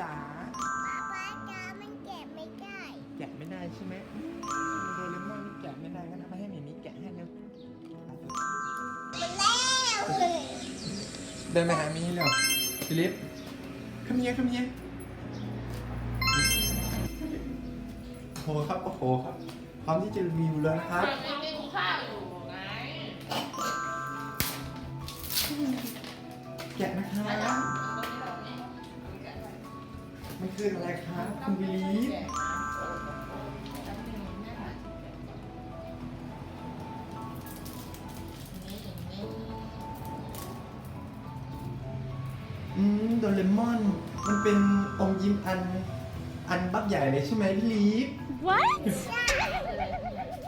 จ๋าป๊าป๊าจ๋ามันแกะไม่ได้ แกะไม่ได้ใช่ไหมโดเรมอนนี่แกะไม่ได้งั้นเอามาให้หมีมีแกะให้เร็วมันแล้วเลยเดินไปหามีเร็วฟิลิปขมเมียขมเมียโอ้โหครับโอ้โหครับพร้อมที่จะรีวิวแล้วนะครับยังกินข้าวอยู่ไงแกะนะครับมันคืออะไรครับคุณฟิลิปอืมโดเรมอน มันเป็นอมยิ้มอัน อันบักใหญ่เลยใช่ไหมพี่ลีฟ What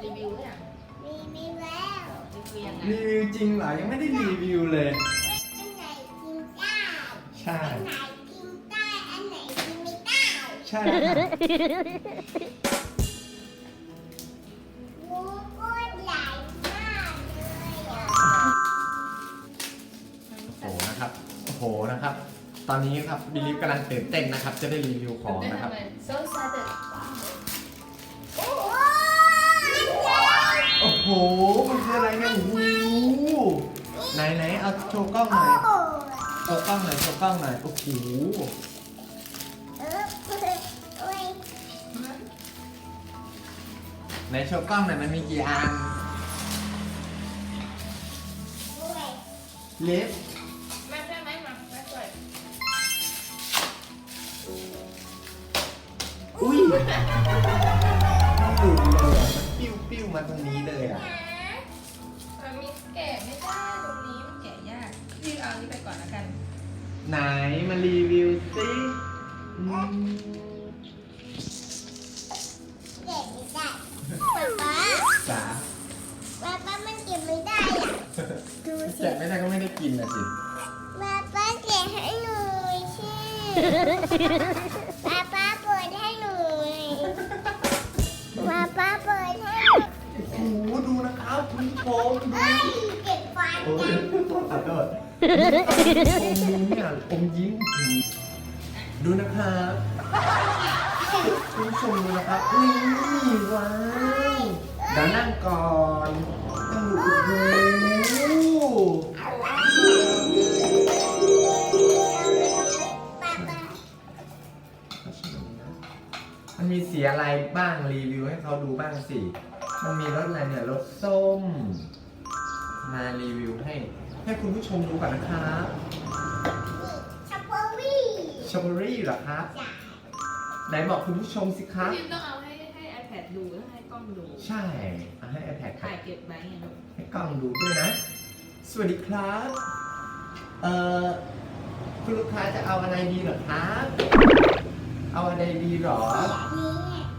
รีวิวหรือยังมีมีแล้วรีวิวยังไง รีวิวจริงเหรอ ยังไม่ได้รีวิวเลย ช่แล้วค่ะหมูก็ใหญ่มากเลยอะโอ้โหนะครับโอ้โหนะครับ ตอนนี้ครับบิลีฟกำลังตื่นเต้นนะครับ จะได้รีวิวของนะครับโซซาเดโอ้โหอันใหญ่โอ้โห มันคืออะไรเนี่ยโอ้โหไหนไหนเอาโชว์กล้องหโอ้น่อยโหโชว์กล้องหน่อยโชว์กล้องหน่อยโอ้โห นโชว์กล้องหน่อยมันมีกี่อันโอ้ยเล็บมาใช่ไหมมามาช่วยอุ้ยมันหลุดเลยอะมันปิ้วปิ้วมาตรงนี้เลยอะมันมีแกะไม่ได้ตรงนี้มันแกะยากรีบเอานี้ไปก่อนละกัน ไหนมารีวิวสิอืม กินนะสิป๊าป๊าเก็บให้หนูสิป๊าป๊าเปิดให้หนูป๊าป๊าเปิดให้หนูโอ้โหดูนะครับคุณผู้ชมดูเอ้ยเก็บฟันโอ้กัยนขอโทษอมยิ้มเนี่ยอมยิ้มดูนะครับคุณผู้ชมดูนะครับนี่ว้าวเดี๋ยวนั่งก่อนต้องดูโอะไรบ้างรีวิวให้เขาดูบ้างสิ มันมีรสอะไรเนี่ยรสส้ม มารีวิวให้ ให้คุณผู้ชมดูก่อนนะครับช็อกโกแลตสตรอเบอรี่เหรอครับจ้ะไหนบอกคุณผู้ชมสิครับ พิมต้องเอาให้ให้ iPad ดูแล้วให้กล้องดู ใช่เอาให้ iPad ครัถ่ายบเก็บไว้ไงลูกให้กล้องดูด้วยนะ สวัสดีครับ เอ่อ คุณลูกค้าจะเอาอะไรดีเหรอครับ เอาอะไรดีหรอ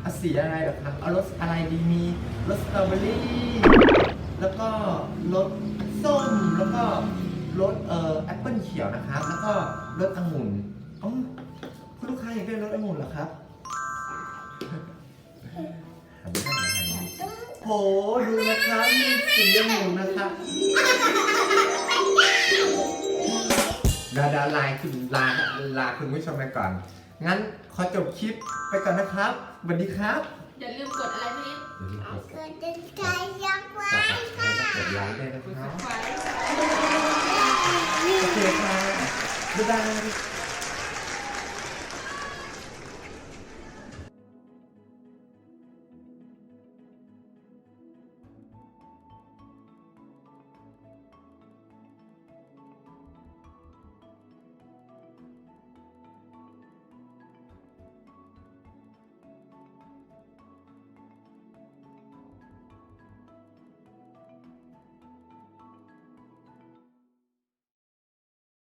เอาสีอะไรหรอครับเอารสอะไรดีมีรสสตรอเบอรี่แล้วก็รสส้มแล้วก็รสเอ่อแอปเปิลเขียวนะครับแล้วก็รสองุ่นอ๋อคุณลูกค้าอยากได้รสองุ่นเหรอครับโหดูนะครับมีสีองุ่นนะครับดาดาลายคุณลาลาคุณผู้ชมไปก่อน งั้นขอจบคลิปไปก่อนนะครับสวัสดีครับอย่าลืมกดอะไรพี่อย่าลืมกดเกิดเป็นใจยักษ์ไว้ซับสไครค่ะต์และกดไลค์ด้วยนะกดครับไฟโอเคค่ะบ๊ายบาย